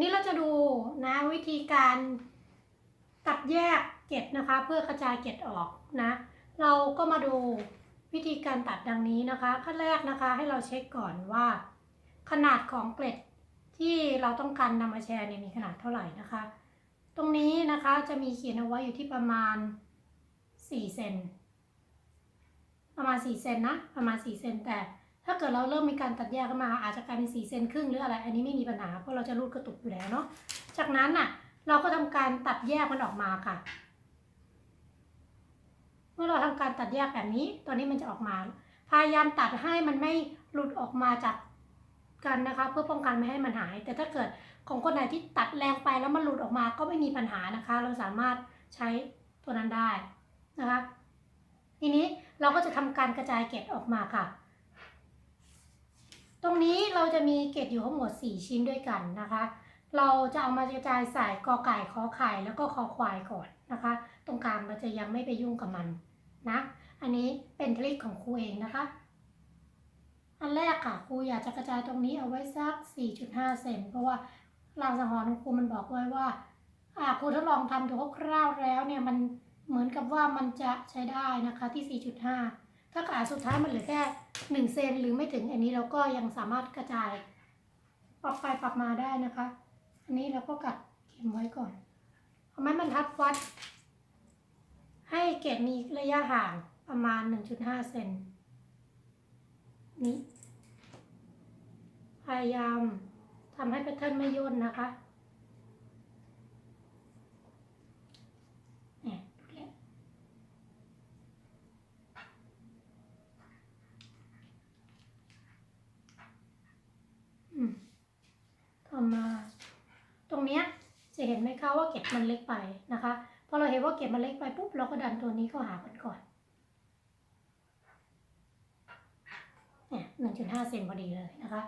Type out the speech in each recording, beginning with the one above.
นี้เราจะดูนะวิธีการตัดแยกเกล็ดนะคะ เพื่อกระจายเกล็ดออกนะ เราก็มาดูวิธีการตัดดังนี้นะคะขั้นแรกนะคะให้เราเช็คก่อนว่า ขนาดของเกล็ดที่เราต้องการนำมาแชร์เนี่ยมีขนาดเท่าไหร่นะคะ ตรงนี้นะคะจะมีเขียนเอาไว้อยู่ที่ประมาณ4เซนประมาณ4เซนนะประมาณ4เซนแต่ ถ้าเกิดเราเริ่มมีการตัดแยกขึ้นมาอาจจะกลายเป็น4เซนครึ่งหรืออะไร อันนี้ไม่มีปัญหาเพราะเราจะรูดกระตุกอยู่แล้วเนาะ จากนั้นน่ะ เราก็ทำการตัดแยกมันออกมาค่ะ เมื่อเราทำการตัดแยกแบบนี้ ตอนนี้มันจะออกมา พยายามตัดให้มันไม่หลุดออกมาจากกันนะคะ เพื่อป้องกันไม่ให้มันหาย แต่ถ้าเกิดของคนไหนที่ตัดแรงไปแล้วมันหลุดออกมาก็ไม่มีปัญหานะคะ เราสามารถใช้ตัวนั้นได้นะคะ ทีนี้เราก็จะทำการกระจายเกล็ดออกมาค่ะ ตรงนี้เราจะมีเกล็ดอยู่ทั้งหมด 4 ชิ้นด้วยกันนะคะ เราจะเอามากระจายใส่กอไก่ขอไข่แล้วก็คอควายก่อนนะคะ ตรงกลางเราจะยังไม่ไปยุ่งกับมันนะ อันนี้เป็นทริคของครูเองนะคะ อันแรกค่ะครูอยากจะกระจายตรงนี้เอาไว้สัก 4.5 เซนเพราะว่าลางสังหรณ์ของครูมันบอกไว้ว่าอ่าครูทดลองทำดูคร่าวๆแล้วเนี่ยมันเหมือนกับว่ามันจะใช้ได้นะคะที่ 4.5 ถ้าขาสุดท้ายมันเหลือแค่1เซนหรือไม่ถึงอันนี้เราก็ยังสามารถกระจาย ปรับไปปรับมาได้นะคะ อันนี้เราก็กัดเข็มไว้ก่อนเอาไม้บรรทัดวัด ให้เกล็ดมีระยะห่างประมาณ 1.5 เซนนี้พยายามทำให้แพทเทิร์นไม่ย่นนะคะเนี่ยดูแล้วอืม ต่อมา ตรงเนี้ยจะเห็นไหมคะว่าเก็บมันเล็กไปนะคะพอเราเห็นว่าเก็บมันเล็กไปปุ๊บเราก็ดันตัวนี้เข้าหากันก่อนเนี่ยหนึ่งจุดห้าเซนพอดีเลยนะคะ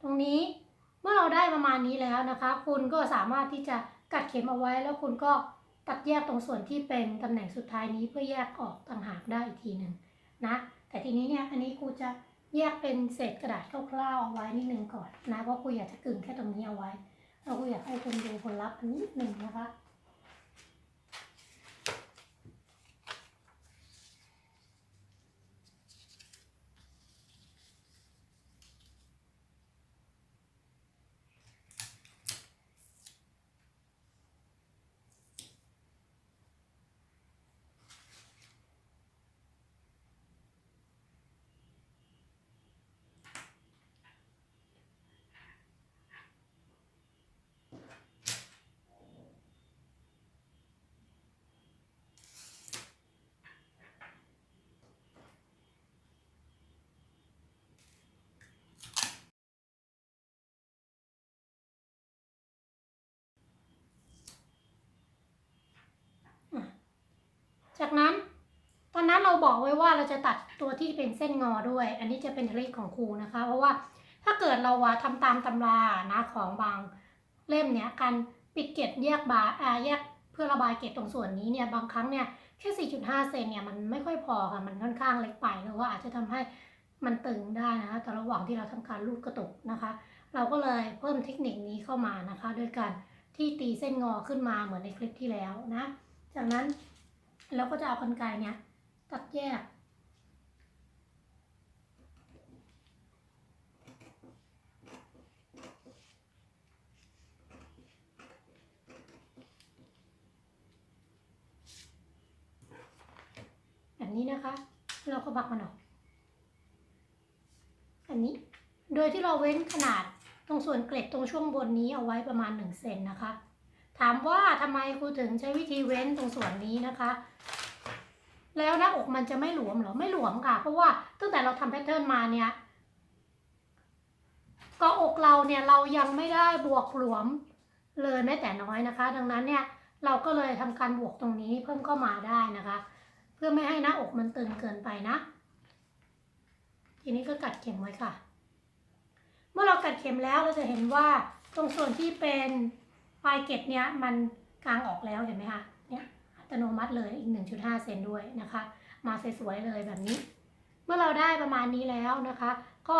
ตรงนี้เมื่อเราได้ประมาณนี้แล้วนะคะ คุณก็สามารถที่จะกัดเข็มเอาไว้แล้วคุณก็ตัดแยกตรงส่วนที่เป็นตำแหน่งสุดท้ายนี้เพื่อแยกออกต่างหากได้อีกทีหนึ่งนะ แต่ทีนี้เนี่ยอันนี้ครูจะ แยกเป็นเศษกระดาษคร่าวๆเอาไว้นิดนึงก่อนนะเพราะครูอยากจะกึ่งแค่ตรงนี้เอาไว้แล้วครูอยากให้คุณดูผลลัพธ์นิดนึงนะคะ จากนั้น ตอนนั้น เราบอกไว้ว่าเราจะตัดตัวที่เป็นเส้นงอด้วย อันนี้จะเป็นเทคนิคของครูนะคะ เพราะว่าถ้าเกิดเราว่าทำตามตำรานะของบางเล่มเนี้ยการปิดเกล็ดแยกบาอ่าแยกเพื่อระบายเกล็ดตรงส่วนนี้เนี่ยบางครั้งเนี่ยแค่ 4.5 เซนเนี่ยมันไม่ค่อยพอค่ะ มันค่อนข้างเล็กไปหรือว่าอาจจะทำให้มันตึงได้นะคะแต่ระหว่างที่เราทำการลูดกระตุกนะคะ เราก็เลยเพิ่มเทคนิคนี้เข้ามานะคะ โดยการที่ตีเส้นงอขึ้นมาเหมือนในคลิปที่แล้วนะ จากนั้นเราก็จะเอากรรไกรเนี่ย ตัดแยก แบบนี้นะคะ เราก็บักมันออก อันนี้ โดยที่เราเว้นขนาดตรงส่วนเกล็ดตรงช่วงบนนี้เอาไว้ประมาณ1เซนนะคะ ถามว่าทำไมครูถึงใช้วิธีเว้นตรงส่วนนี้นะคะ แล้วหน้าอกมันจะไม่หลวมเหรอไม่หลวมค่ะ เพราะว่าตั้งแต่เราทำแพทเทิร์นมาเนี่ยก็อกเราเนี่ยเรายังไม่ได้บวกหลวมเลยแม้แต่น้อยนะคะ ดังนั้นเนี่ยเราก็เลยทำการบวกตรงนี้เพิ่มเข้ามาได้นะคะ เพื่อไม่ให้หน้าอกมันตึงเกินไปนะ ทีนี้ก็กัดเข็มไว้ค่ะ เมื่อเรากัดเข็มแล้วเราจะเห็นว่าตรงส่วนที่เป็นปลายเกล็ดเนี้ยมันกางออกแล้วเห็นไหมคะเนี่ยอัต โนมัติเลยอีก 1.5 เซนด้วยนะคะ มาสวยๆเลยแบบนี้ เมื่อเราได้ประมาณนี้แล้วนะคะ ก็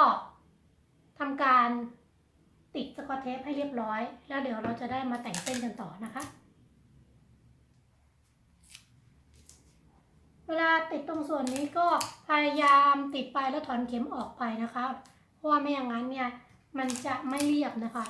ทำการติดสกอตเทปให้เรียบร้อย แล้วเดี๋ยวเราจะได้มาแต่งเส้นกันต่อนะคะ เวลาติดตรงส่วนนี้ก็พยายามติดไปแล้วถอนเข็มออกไปนะคะ เพราะว่าไม่อย่างนั้นเนี่ยมันจะไม่เรียบนะคะ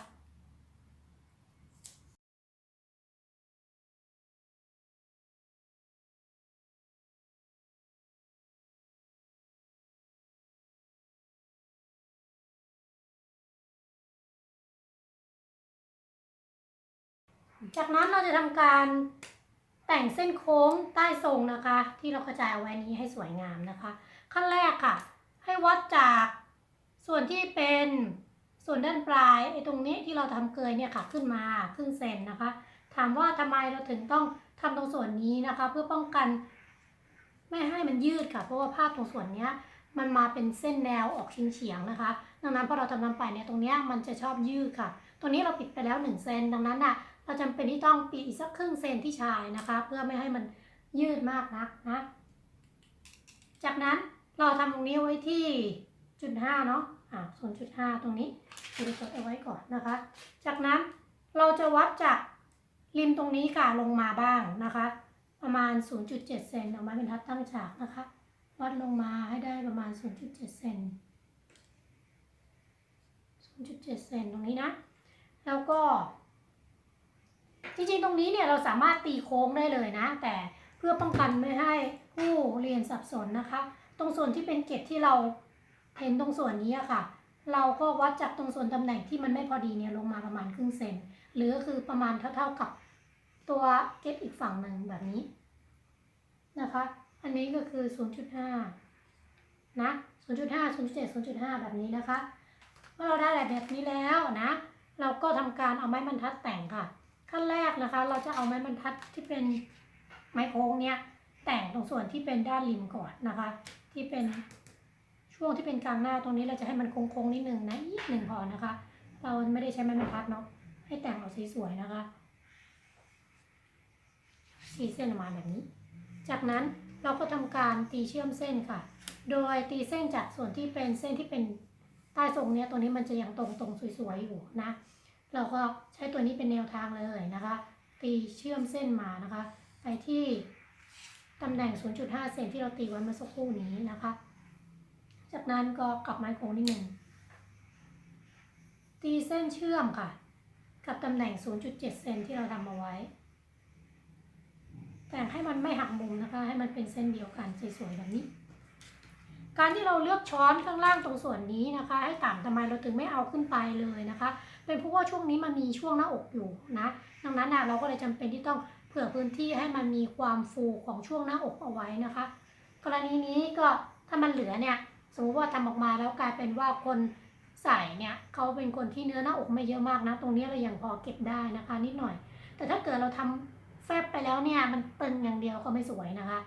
จากนั้นเราจะทำการแต่งเส้นโค้งใต้ทรงนะคะ ที่เรากระจายเอาไว้นี้ให้สวยงามนะคะ ขั้นแรกค่ะ ให้วัดจากส่วนที่เป็นส่วนด้านปลายไอ้ตรงนี้ที่เราทำเกยเนี่ยค่ะขึ้นมาครึ่งเซนนะคะ ถามว่าทำไมเราถึงต้องทำตรงส่วนนี้นะคะ เพื่อป้องกัน ไม่ให้มันยืดค่ะ เพราะว่าภาพตรงส่วนเนี้ยมันมาเป็นเส้นแนวออกเฉียงๆนะคะ ดังนั้นพอเราทำทำไปเนี่ยตรงเนี้ยมันจะชอบยืดค่ะ ตรงนี้เราปิดไปแล้ว1เซนดังนั้นอะ เราจำเป็นที่ต้องปิดอีกสักครึ่งเซนที่ชายนะคะ เพื่อไม่ให้มันยืดมากนักนะ จากนั้นเราทำตรงนี้ไว้ที่จุดห้าเนาะอ่าส่วนจุดห้าตรงนี้เราจดเอาไว้ก่อนนะคะ จากนั้นเราจะวัดจากริมตรงนี้ค่ะลงมาบ้างนะคะ ประมาณ 0.7 เซนเอาไม้บรรทัดตั้งฉากนะคะ วัดลงมาให้ได้ประมาณ 0.7 เซน0.7 เซนตรงนี้นะ แล้วก็ จริงๆ ตรงนี้เนี่ยเราสามารถตีโค้งได้เลยนะ แต่เพื่อป้องกันไม่ให้ผู้เรียนสับสนนะคะ ตรงส่วนที่เป็นเกล็ดที่เราเห็นตรงส่วนนี้ค่ะ เราก็วัดจากตรงส่วนตำแหน่งที่มันไม่พอดีเนี่ยลงมาประมาณครึ่งเซนหรือก็คือประมาณเท่าๆกับตัวเกล็ดอีกฝั่งหนึ่งแบบนี้นะคะ อันนี้ก็คือ 0.5 นะ 0.5 0.7 0.5 แบบนี้นะคะ เมื่อเราได้แบบนี้แล้วนะ เราก็ทำการเอาไม้บรรทัดแต่งค่ะ ขั้นแรกนะคะ เราจะเอาไม้บรรทัดที่เป็นไม้โค้งเนี่ยแต่งตรงส่วนที่เป็นด้านริมก่อนนะคะ ที่เป็นช่วงที่เป็นกลางหน้าตรงนี้เราจะให้มันโค้งๆนิดนึงนะนิดหนึ่งพอนะคะ เราไม่ได้ใช้ไม้บรรทัดเนาะให้แต่งออกสีสวยนะคะสีเส้นออกมาแบบนี้ จากนั้นเราก็ทำการตีเชื่อมเส้นค่ะ โดยตีเส้นจากส่วนที่เป็นเส้นที่เป็นใต้ทรงเนี้ยตรงนี้มันจะยังตรงๆสวยๆอยู่นะ เราก็ใช้ตัวนี้เป็นแนวทางเลยนะคะ ตีเชื่อมเส้นมานะคะ ไปที่ตำแหน่ง 0.5 เซนที่เราตีไว้เมื่อสักครู่นี้นะคะ จากนั้นก็กลับไม้โค้งนิดหนึ่ง ตีเส้นเชื่อมค่ะ กับตำแหน่ง 0.7 เซนที่เราทำเอาไว้ แต่ให้มันไม่หักมุมนะคะ ให้มันเป็นเส้นเดียวกันสวยๆแบบนี้ การที่เราเลือกช้อนข้างล่างตรงส่วนนี้นะคะ ให้ต่ำทำไมเราถึงไม่เอาขึ้นไปเลยนะคะ เป็นเพราะว่าช่วงนี้มันมีช่วงหน้าอกอยู่นะ ดังนั้นเราก็เลยจำเป็นที่ต้องเผื่อพื้นที่ให้มันมีความฟูของช่วงหน้าอกเอาไว้นะคะ กรณีนี้ก็ถ้ามันเหลือเนี่ยสมมติว่าทำออกมาแล้วกลายเป็นว่าคนใส่เนี่ยเขาเป็นคนที่เนื้อหน้าอกไม่เยอะมากนะ ตรงนี้เรายังพอเก็บได้นะคะ นิดหน่อย แต่ถ้าเกิดเราทำแฟบไปแล้วเนี่ยมันตึงอย่างเดียวก็ไม่สวยนะคะ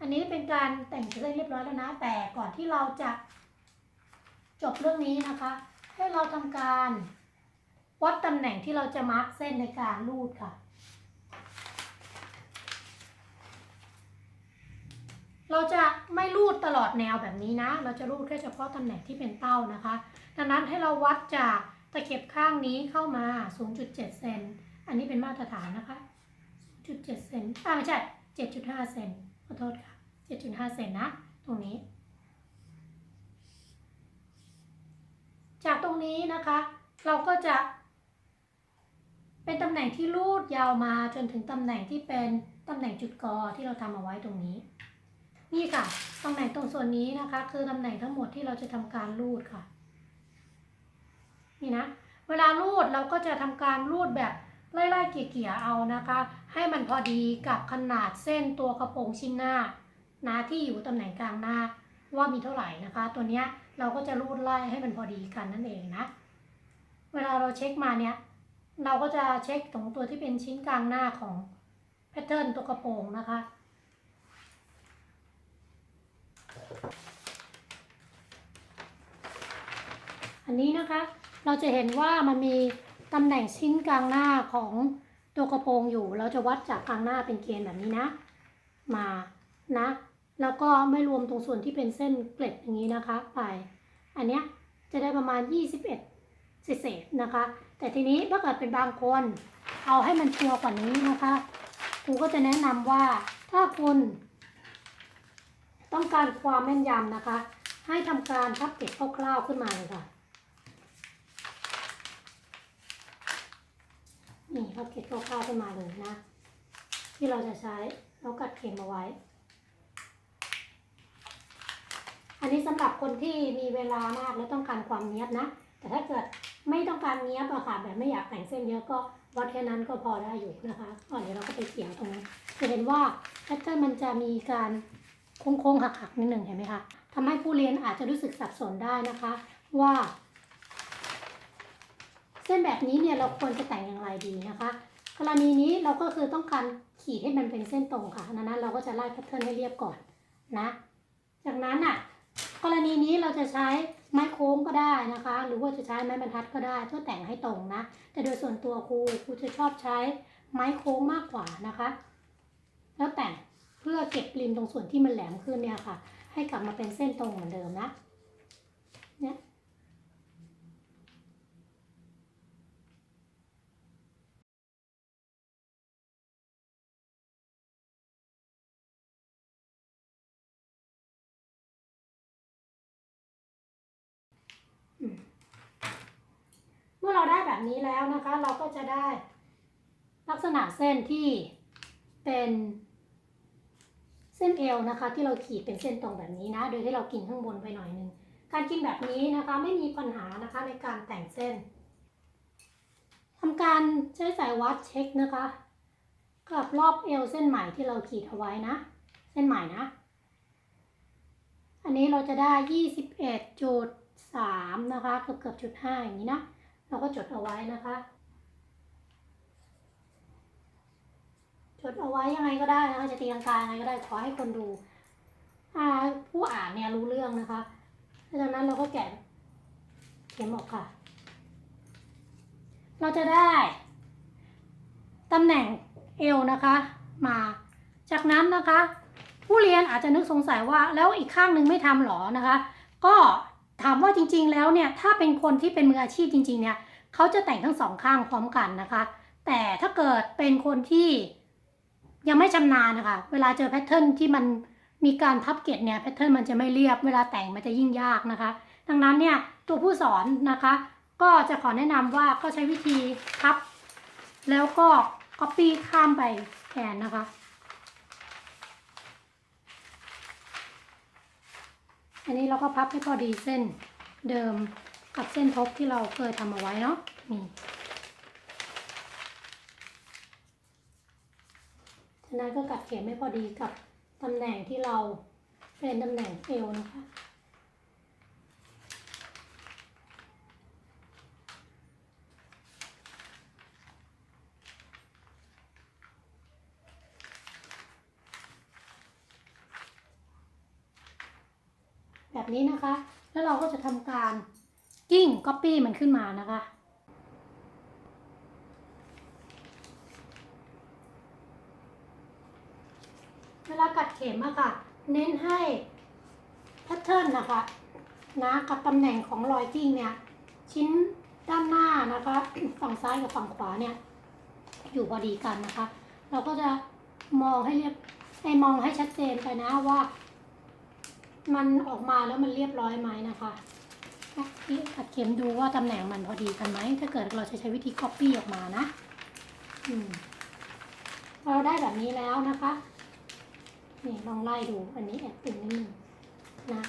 อันนี้เป็นการแต่งเส้นเรียบร้อยแล้วนะ แต่ก่อนที่เราจะจบเรื่องนี้นะคะ ให้เราทำการ วัดตำแหน่งที่เราจะมาร์กเส้นในการรูดค่ะ เราจะไม่รูดตลอดแนวแบบนี้นะ เราจะรูดแค่เฉพาะตำแหน่งที่เป็นเต้านะคะ ดังนั้นให้เราวัดจากตะเข็บข้างนี้เข้ามา 0.7 เซน อันนี้เป็นมาตรฐานนะคะ 0.7 เซนอ่าไม่ใช่ 7.5 เซน ขอโทษค่ะ 7.5 เซนนะ ตรงนี้ จากตรงนี้นะคะ เราก็จะ เป็นตำแหน่งที่รูดยาวมาจนถึงตำแหน่งที่เป็นตำแหน่งจุดกอที่เราทำเอาไว้ตรงนี้ นี่ค่ะตำแหน่งตรงส่วนนี้นะคะ คือตำแหน่งทั้งหมดที่เราจะทำการรูดค่ะ นี่นะ เวลารูดเราก็จะทำการรูดแบบไล่ๆเกี่ยๆเอานะคะ ให้มันพอดีกับขนาดเส้นตัวกระโปรงชิ้นหน้านะที่อยู่ตำแหน่งกลางหน้า ว่ามีเท่าไหร่นะคะ ตัวเนี้ยเราก็จะรูดไล่ให้มันพอดีกันนั่นเองนะ เวลาเราเช็คมาเนี่ยเราก็จะเช็คตรงตัวที่เป็นชิ้นกลางหน้าของแพทเทิร์นตัวกระโปรงนะคะ อันนี้นะคะเราจะเห็นว่ามันมีตำแหน่งชิ้นกลางหน้าของตัวกระโปรงอยู่ เราจะวัดจากกลางหน้าเป็นเกณฑ์แบบนี้นะ มานะ แล้วก็ไม่รวมตรงส่วนที่เป็นเส้นเกล็ดอย่างนี้นะคะ ไป อันเนี้ยจะได้ประมาณ 21เศษนะคะ แต่ทีนี้ถ้าเกิดเป็นบางคนเอาให้มันชัวร์กว่านี้นะคะครูก็จะแนะนำว่าถ้าคุณต้องการความแม่นยำนะคะ ให้ทำการพับเก็บคร่าวๆขึ้นมาเลยค่ะนี่พับเก็บคร่าวๆขึ้นมาเลยนะ ที่เราจะใช้แล้วกัดเข็มเอาไว้ อันนี้สำหรับคนที่มีเวลามากและต้องการความเนี้ยบนะ แต่ถ้าเกิดไม่ต้องการเนี้ยบอะค่ะแบบไม่อยากแต่งเส้นเยอะก็วัดแค่นั้นก็พอได้อยู่นะคะก่อนเดี๋ยวเราก็ไปเกี่ยวตรงนั้นจะเห็นว่าแพทเทิร์นมันจะมีการโค้งๆหักๆนิดหนึ่งเห็นไหมคะทำให้ผู้เรียนอาจจะรู้สึกสับสนได้นะคะว่า เส้นแบบนี้เนี่ยเราควรจะแต่งอย่างไรดีนะคะกรณีนี้เราก็คือต้องการขีดให้มันเป็นเส้นตรงค่ะดังนั้นเราก็จะไล่แพทเทิร์นให้เรียบก่อนนะ จากนั้นอะ กรณีนี้เราจะใช้ไม้โค้งก็ได้นะคะ หรือว่าจะใช้ไม้บรรทัดก็ได้เพื่อแต่งให้ตรงนะ แต่โดยส่วนตัวครูครูจะชอบใช้ไม้โค้งมากกว่านะคะ แล้วแต่งเพื่อเก็บริมตรงส่วนที่มันแหลมขึ้นเนี่ยค่ะ ให้กลับมาเป็นเส้นตรงเหมือนเดิมนะเนี่ย เมื่อเราได้แบบนี้แล้วนะคะ เราก็จะได้ลักษณะเส้นที่เป็นเส้นเอวนะคะ ที่เราขีดเป็นเส้นตรงแบบนี้นะ โดยที่เรากินข้างบนไปหน่อยนึงการกินแบบนี้นะคะไม่มีปัญหานะคะในการแต่งเส้นทำการใช้สายวัดเช็คนะคะกับรอบเอวเส้นใหม่ที่เราขีดเอาไว้นะ เส้นใหม่นะ อันนี้เราจะได้ 21จุด3นะคะ เกือบเกือบจุด5อย่างนี้นะ เราก็จดเอาไว้นะคะ จดเอาไว้ยังไงก็ได้นะคะ จะตีลังกายังไงก็ได้ขอให้คนดูผู้อ่านเนี่ยรู้เรื่องนะคะดังนั้นเราก็แกะเข็มออกค่ะ เราจะได้ตำแหน่งเอวนะคะ มา จากนั้นนะคะ ผู้เรียนอาจจะนึกสงสัยว่าแล้วอีกข้างหนึ่งไม่ทำหรอนะคะ ก็ ถามว่าจริงๆแล้วเนี่ยถ้าเป็นคนที่เป็นมืออาชีพจริงๆเนี่ยเขาจะแต่งทั้งสองข้างพร้อมกันนะคะ แต่ถ้าเกิดเป็นคนที่ยังไม่ชำนาญนะคะ เวลาเจอแพทเทิร์นที่มันมีการพับเกล็ดเนี่ยแพทเทิร์นมันจะไม่เรียบ เวลาแต่งมันจะยิ่งยากนะคะ ดังนั้นเนี่ยตัวผู้สอนนะคะ ก็จะขอแนะนำว่าก็ใช้วิธีพับ แล้วก็ copy ข้ามไปแทนนะคะ อันนี้เราก็พับให้พอดีเส้นเดิมกับเส้นทบที่เราเคยทำเอาไว้เนาะนี่ฉะนั้นก็กัดเข็มให้พอดีกับตำแหน่งที่เราเป็นตำแหน่งเอวนะคะ แบบนี้นะคะ แล้วเราก็จะทำการกิ้ง Copy มันขึ้นมานะคะเวลากัดเข็มอะค่ะ เน้นให้แพทเทิร์นนะคะนะกับตำแหน่งของรอยกิ้งเนี่ย ชิ้นด้านหน้านะคะฝั่งซ้ายกับฝั่งขวาเนี่ย อยู่พอดีกันนะคะ เราก็จะมองให้เรียบให้มองให้ชัดเจนไปนะว่า มันออกมาแล้วมันเรียบร้อยไหมนะคะที่ขัดเข็มดูว่าตำแหน่งมันพอดีกันไหม ถ้าเกิดเราจะใช้วิธี copy ออกมานะเราได้แบบนี้แล้วนะคะ นี่ลองไล่ดู อันนี้แอบตึงนิดนึงนะ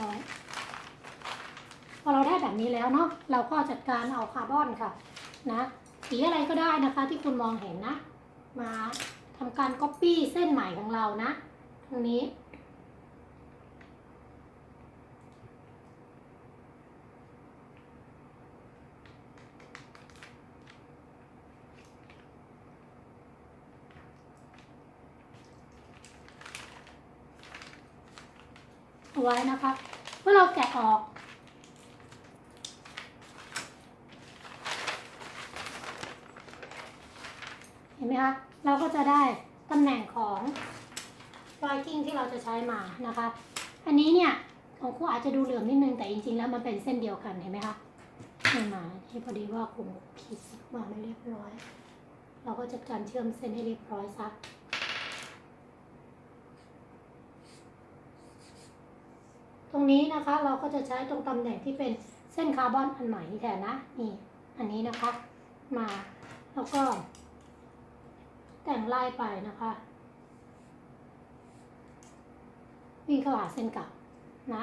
ร้อยพอเราได้แบบนี้แล้วเนาะ เราก็จัดการเอาคาร์บอนค่ะ นะ สีอะไรก็ได้นะคะที่คุณมองเห็นนะ มาทำการ Copy เส้นใหม่ของเรานะ ตรงนี้ ไว้นะคะ เมื่อเราแกะออก นไหมคะ เราก็จะได้ตำแหน่งของรอยกิ้งที่เราจะใช้มานะคะ อันนี้เนี่ยของครูอาจจะดูเหลื่อมนิดนึงแต่จริงๆแล้วมันเป็นเส้นเดียวกันเห็นไหมคะนี่มาที่พอดีว่าครูขีดมาไม่เรียบร้อย เราก็จัดการเชื่อมเส้นให้เรียบร้อยซะตรงนี้นะคะเราก็จะใช้ตรงตำแหน่งที่เป็นเส้นคาร์บอนอันใหม่นี่แทนนะนี่อันนี้นะคะมาแล้วก็ แต่งไล่ไปนะคะ วิ่งเข้าหาเส้นเก่านะ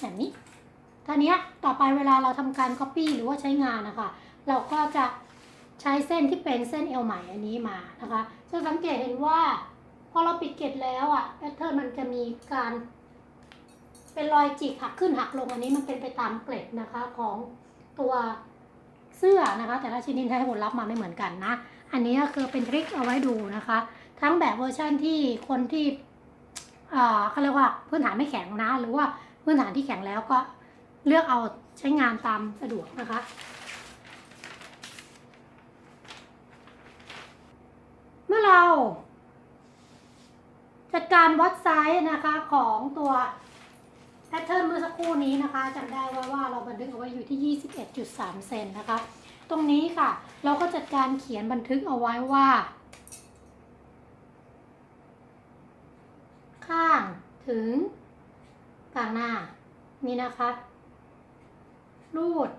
แบบนี้ทีเนี้ต่อไปเวลาเราทำการ Copy หรือว่าใช้งานนะคะ เราก็จะใช้เส้นที่เป็นเส้นเอวใหม่อันนี้มานะคะจะสังเกตเห็นว่า พอเราปิดเกล็ดแล้วอะแพทเทิร์นมันจะมีการ เป็นรอยจิกหักขึ้นหักลงอันนี้มันเป็นไปตามเกล็ดนะคะของตัวเสื้อนะคะ แต่ละชนิดให้ผลลัพธ์มาไม่เหมือนกันนะ อันนี้ก็คือเป็นทริคเอาไว้ดูนะคะ ทั้งแบบเวอร์ชันที่คนที่อ่าเขาเรียกว่าพื้นฐานไม่แข็งนะ หรือว่าพื้นฐานที่แข็งแล้วก็เลือกเอาใช้งานตามสะดวกนะคะเมื่อเรา จัดการวัดไซส์นะคะของตัวแพทเทิร์นเมื่อสักครู่นี้นะคะจำได้ว่าว่าเราบันทึกเอาไว้อยู่ที่ 21.3 เซนนะคะ ตรงนี้ค่ะ เราก็จัดการเขียนบันทึกเอาไว้ว่า ข้างถึงกลางหน้านี่นะคะรูด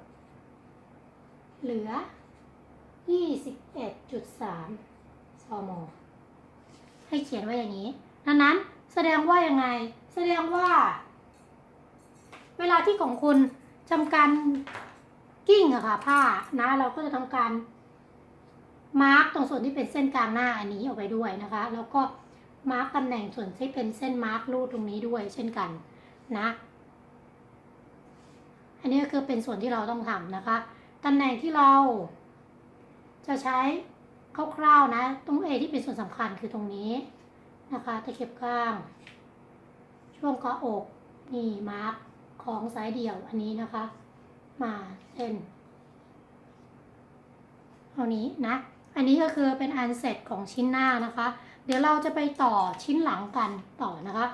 เหลือ 21.3 ซม ให้เขียนไว้อย่างนี้ ดังนั้นแสดงว่ายังไง แสดงว่า เวลาที่ของคุณทำการกิ้งอะค่ะผ้านะ เราก็จะทำการมาร์กตรงส่วนที่เป็นเส้นกลางหน้าอันนี้ออกไปด้วยนะคะ แล้วก็มาร์กตำแหน่งส่วนที่เป็นเส้นมาร์กรูดตรงนี้ด้วยเช่นกันนะ อันนี้ก็คือเป็นส่วนที่เราต้องทำนะคะตำแหน่งที่เรา จะใช้คร่าวๆนะ ตรง A ที่เป็นส่วนสำคัญคือตรงนี้ นะคะตะเข็บข้าง ช่วงกระอกนี่มาร์กของสายเดี่ยวอันนี้นะคะ มาเส้นเท่านี้นะ อันนี้ก็คือเป็นอันเสร็จของชิ้นหน้านะคะ เดี๋ยวเราจะไปต่อชิ้นหลังกันต่อนะคะ